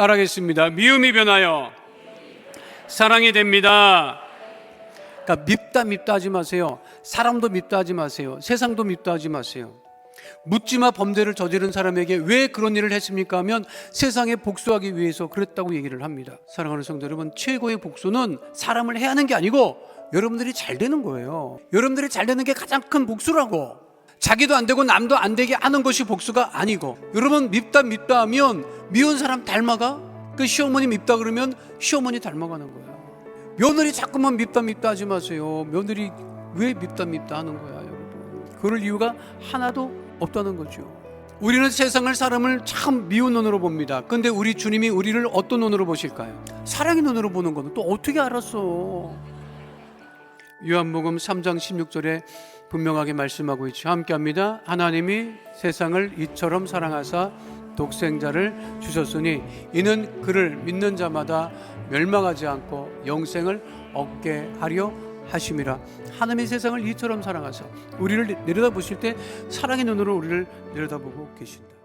따라하겠습니다. 미움이 변하여 사랑이 됩니다. 그러니까 밉다 밉다 하지 마세요. 사람도 밉다 하지 마세요. 세상도 밉다 하지 마세요. 묻지마 범죄를 저지른 사람에게 왜 그런 일을 했습니까 하면 세상에 복수하기 위해서 그랬다고 얘기를 합니다. 사랑하는 성도 여러분, 최고의 복수는 사람을 해하는 게 아니고 여러분들이 잘 되는 거예요. 여러분들이 잘 되는 게 가장 큰 복수라고. 자기도 안 되고 남도 안 되게 하는 것이 복수가 아니고 여러분 밉다 밉다 하면 미운 사람 닮아가? 그 시어머니 밉다 그러면 시어머니 닮아가는 거야. 며느리 자꾸만 밉다 밉다 하지 마세요. 며느리 왜 밉다 밉다 하는 거야, 여러분. 그럴 이유가 하나도 없다는 거죠. 우리는 세상을 사람을 참 미운 눈으로 봅니다. 근데 우리 주님이 우리를 어떤 눈으로 보실까요? 사랑의 눈으로 보는 거는 또 어떻게 알았어? 요한복음 3장 16절에 분명하게 말씀하고 있죠. 함께 합니다. 하나님이 세상을 이처럼 사랑하사 독생자를 주셨으니 이는 그를 믿는 자마다 멸망하지 않고 영생을 얻게 하려 하심이라. 하나님이 세상을 이처럼 사랑하사 우리를 내려다보실 때 사랑의 눈으로 우리를 내려다보고 계신다.